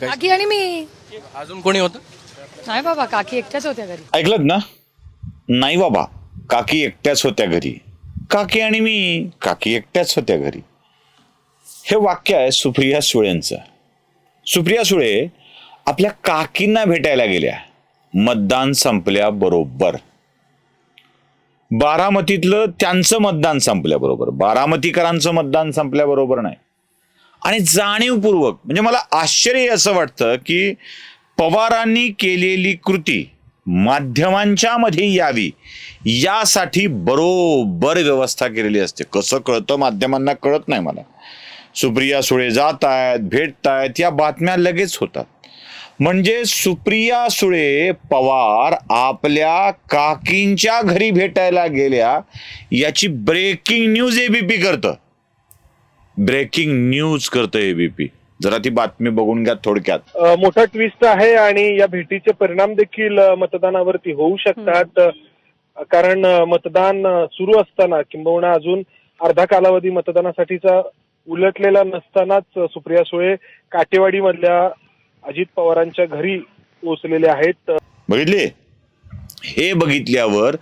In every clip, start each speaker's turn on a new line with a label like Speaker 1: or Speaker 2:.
Speaker 1: काकी आणि मी.
Speaker 2: अजून कोणी होतं?
Speaker 1: नाही बाबा काकी एकट्याच होत्या घरी.
Speaker 3: ऐकलत ना? नाही बाबा काकी एकट्याच होत्या घरी. काकी आणि मी काकी एकट्याच होत्या घरी. हे वाक्य आहे सुप्रिया सुळेंचं. सुप्रिया सुळे आपल्या काकींना भेटायला गेल्या. मतदान संपल्याबरोबर. बारामतीतलं त्यांचं मतदान संपल्याबरोबर. बारामतीकरांचं मतदान संपल्याबरोबर नाही. आणि जाणीवपूर्वक म्हणजे मला आश्चर्य असं वाटतं की पवारांनी केलेली कृती माध्यमांच्या मध्ये यावी यासाठी बरोबर व्यवस्था केलेली असते. कसं कळतं माध्यमांना कळत नाही मला. सुप्रिया सुळे जात आहेत भेटत आहेत या बातम्या लगेच होतात. म्हणजे सुप्रिया सुळे पवार आपल्या काकींच्या घरी भेटायला गेल्या याची ब्रेकिंग न्यूज एबीपी करतं. ब्रेकिंग न्यूज करतं एबीपी जरा ती बातमी बघून घ्या थोडक्यात.
Speaker 4: मोठा ट्विस्ट आहे आणि या भेटीचे परिणाम देखील मतदानावरती होऊ शकतात. कारण मतदान सुरू असताना किंबहुना अजून अर्धा कालावधी मतदानासाठीचा उलटलेला नसतानाच सुप्रिया सुळे काटेवाडी मधल्या अजित पवारांच्या घरी पोहोचलेले आहेत.
Speaker 3: बघितले? हे बघितल्यावर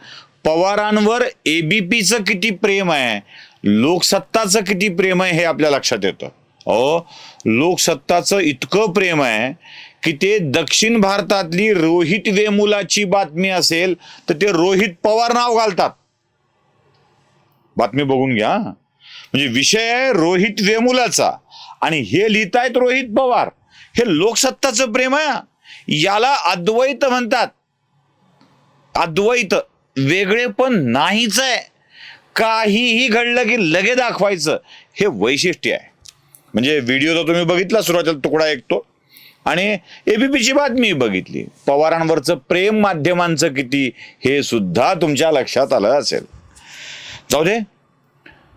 Speaker 3: पवारांवर एबीपीचं किती प्रेम आहे? लोकसत्ताचं किती प्रेम आहे हे आपल्या लक्षात येतं. अहो लोकसत्ताचं इतकं प्रेम आहे की ते दक्षिण भारतातली रोहित वेमुलाची बातमी असेल तर ते रोहित पवार नाव घालतात. बातमी बघून घ्या म्हणजे विषय आहे रोहित वेमुलाचा. आणि हे लिहितायत रोहित पवार. हे लोकसत्ताचं प्रेम आहे याला अद्वैत म्हणतात. अद्वैत वेगळे पण नाहीच आहे. काहीही घडलं की लगे दाखवायचं हे वैशिष्ट्य आहे. म्हणजे व्हिडिओ तर तुम्ही बघितला सुरुवातीला तुकडा ऐकतो. आणि एबीपीची बातमी बघितली. पवारांवरचं प्रेम माध्यमांचं किती हे सुद्धा तुमच्या लक्षात आलं असेल. जाऊ दे.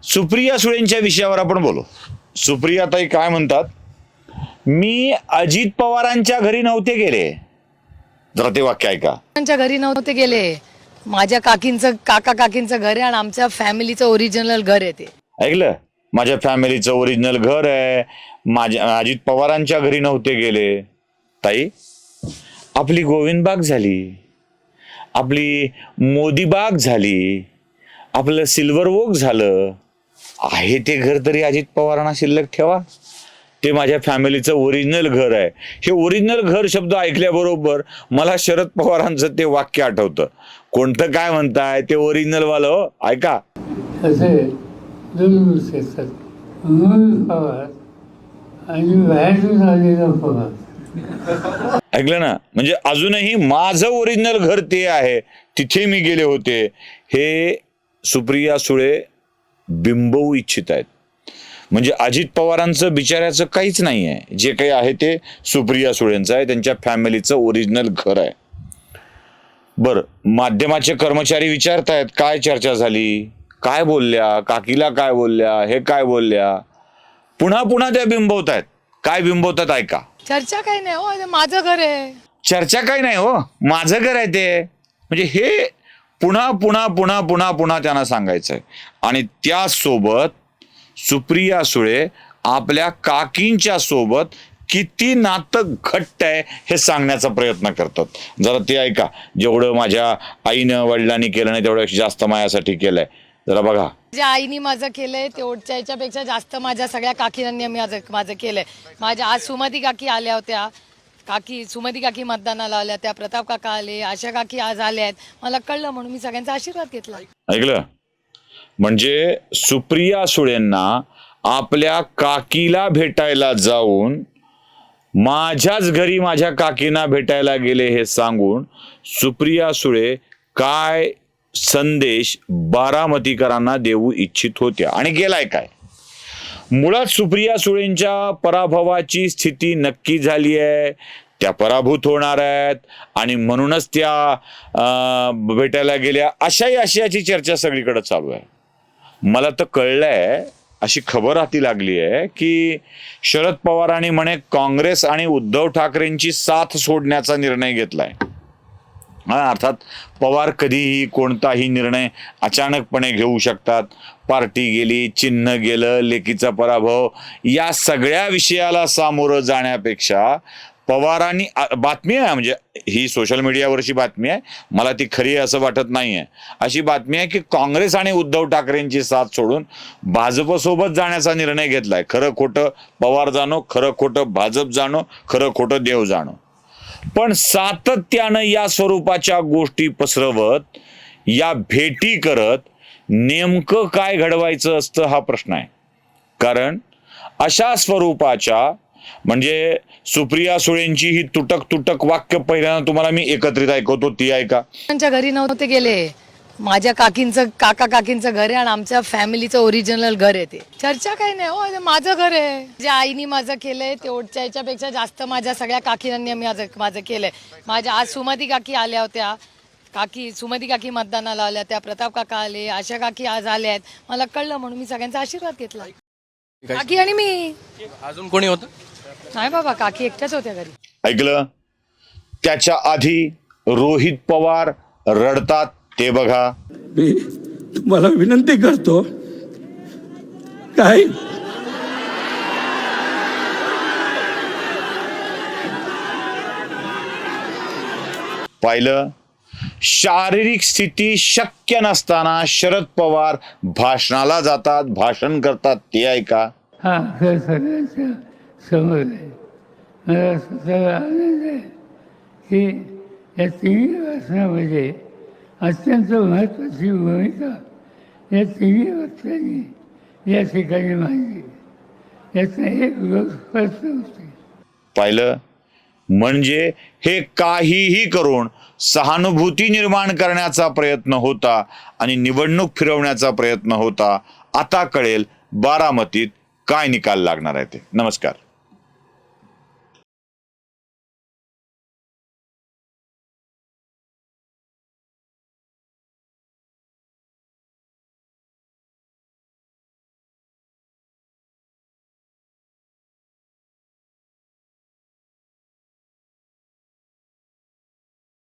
Speaker 3: सुप्रिया सुळेंच्या विषयावर आपण बोलू. सुप्रिया ताई काय म्हणतात? मी अजित पवारांच्या घरी नव्हते गेले. जरा ते वाक्य ऐका.
Speaker 1: त्यांच्या घरी नव्हते गेले. माझ्या काकींचं काका काकींचं घर आहे आणि आमच्या फॅमिलीचं ओरिजिनल घर आहे ते.
Speaker 3: ऐकलं? माझ्या फॅमिलीचं ओरिजिनल घर आहे. माझ्या अजित पवारांच्या घरी नव्हते गेले. ताई आपली गोविंद बाग झाली. आपली मोदीबाग झाली. आपलं सिल्वर वोक झालं. आहे ते घर तरी अजित पवारांना शिल्लक ठेवा. ते माझ्या फॅमिलीचं ओरिजिनल घर आहे. हे ओरिजिनल घर शब्द ऐकल्याबरोबर मला शरद पवारांचं ते वाक्य आठवतं. कोणतं काय म्हणताय? ते ओरिजिनल वालं हो. ऐका. ऐकलं ना? म्हणजे अजूनही माझं ओरिजिनल घर ते आहे. तिथे मी गेले होते. हे सुप्रिया सुळे बिंबवू इच्छित आहेत. म्हणजे अजित पवारांचं बिचाऱ्याचं काहीच नाही आहे जे काही आहे ते सुप्रिया सुळेंचं आहे त्यांच्या फॅमिलीचं ओरिजिनल घर आहे. बर माध्यमाचे कर्मचारी विचारतायत काय चर्चा झाली? काय बोलल्या? काकीला काय बोलल्या? हे काय बोलल्या? पुन्हा पुन्हा त्या बिंबवत आहेत काय बिंबवतात ऐका.
Speaker 1: चर्चा काही नाही हो हे माझं घर आहे.
Speaker 3: चर्चा काही नाही हो माझं घर आहे ते. म्हणजे हे पुन्हा पुन्हा पुन्हा पुन्हा पुन्हा त्यांना सांगायचं आहे आणि त्यासोबत सुप्रिया सुळे आपल्या काकींच्या सोबत किती नातं घट्ट आहे हे सांगण्याचा प्रयत्न करतात. जरा ते ऐका. जेवढं माझ्या आईनं वडिलांनी केलं नाही तेवढं जास्त माझ्यासाठी केलंय. जरा बघा.
Speaker 1: ज्या आईनी माझं केलंय तेवढच्या याच्यापेक्षा जास्त माझ्या सगळ्या काकींनी माझं माझं केलंय. माझ्या आज सुमती काकी आल्या होत्या. काकी सुमती काकी मतदानाला आल्या त्या प्रताप काका आले आशा काकी आज आल्या आहेत. मला कळलं म्हणून मी सगळ्यांचा आशीर्वाद घेतला.
Speaker 3: ऐकलं? म्हणजे सुप्रिया सुळेंना आपल्या काकीला भेटायला जाऊन माझ्याच घरी माझ्या काकींना भेटायला गेले हे सांगून सुप्रिया सुळे काय संदेश बारामतीकरांना देऊ इच्छित होत्या. आणि गेलाय काय? मुळात सुप्रिया सुळेंच्या पराभवाची स्थिती नक्की झाली आहे. त्या पराभूत होणार आहेत. आणि म्हणूनच त्या अं, भेटायला गेल्या. अशाही आशयाची चर्चा सगळीकडे चालू आहे. मला तर कळलंय अशी खबर हाती लागली आहे की शरद पवारांनी म्हणे काँग्रेस आणि उद्धव ठाकरेंची साथ सोडण्याचा निर्णय घेतलाय. अर्थात पवार कधीही कोणताही निर्णय अचानकपणे घेऊ शकतात. पार्टी गेली चिन्ह गेलं लेकीचा पराभव या सगळ्या विषयाला सामोरं जाण्यापेक्षा पवारांनी बातमी आहे म्हणजे ही सोशल मीडियावरची बातमी आहे. मला ती खरी आहे असं वाटत नाही आहे अशी बातमी आहे की काँग्रेस आणि उद्धव ठाकरेंची साथ सोडून भाजपसोबत जाण्याचा निर्णय घेतलाय. खरं खोटं पवार जाणो खरं खोटं भाजप जाणो खरं खोटं देव जाणो. पण सातत्यानं या स्वरूपाच्या गोष्टी पसरवत या भेटी करत नेमकं काय घडवायचं असतं हा प्रश्न आहे. कारण अशा स्वरूपाच्या म्हणजे सुप्रिया सुळेंची ही तुटक तुटक वाक्य पहिल्यांदा तुम्हाला मी एकत्रित ऐकवतो ती ऐका.
Speaker 1: त्यांच्या घरी नव्हते गेले. माझ्या काकींचं काका काकींचं घर आहे आणि आमच्या फॅमिलीचं ओरिजिनल घर आहे ते. चर्चा काही नाही हो हे माझं घर आहे. जे आईनी माझं केलंय तेवढच्या याच्यापेक्षा जास्त माझ्या सगळ्या काकींनी माझं माझं केलंय. माझ्या आज सुमती काकी आल्या होत्या. काकी सुमती काकी मतदानाला आल्या त्या प्रताप काका आले आशा काकी आज आल्या आहेत. मला कळलं म्हणून मी सगळ्यांचा आशीर्वाद घेतला. काकी आणि मी.
Speaker 2: अजून कोणी होतं?
Speaker 1: नाही बाबा काकी एकट्याच होत्या घरी.
Speaker 3: ऐकलं? त्याच्या आधी रोहित पवार रडतात ते बघा.
Speaker 5: मी तुम्हाला विनंती करतो काय
Speaker 3: पाहिलं? शारीरिक स्थिती शक्य नसताना शरद पवार भाषणाला जातात भाषण करतात ते ऐका.
Speaker 6: हा समजले समोर मला सगळा आनंद आहे. की या तिन्ही वाचनामध्ये अत्यंत महत्त्वाची भूमिका या तिन्ही वक्त्यांनी या ठिकाणी मांडली. यातनं एक स्पष्ट होते.
Speaker 3: पाहिलं? म्हणजे हे काहीही करून सहानुभूती निर्माण करण्याचा प्रयत्न होता आणि निवडणूक फिरवण्याचा प्रयत्न होता. आता कळेल बारामतीत काय निकाल लागणार आहे ते. नमस्कार.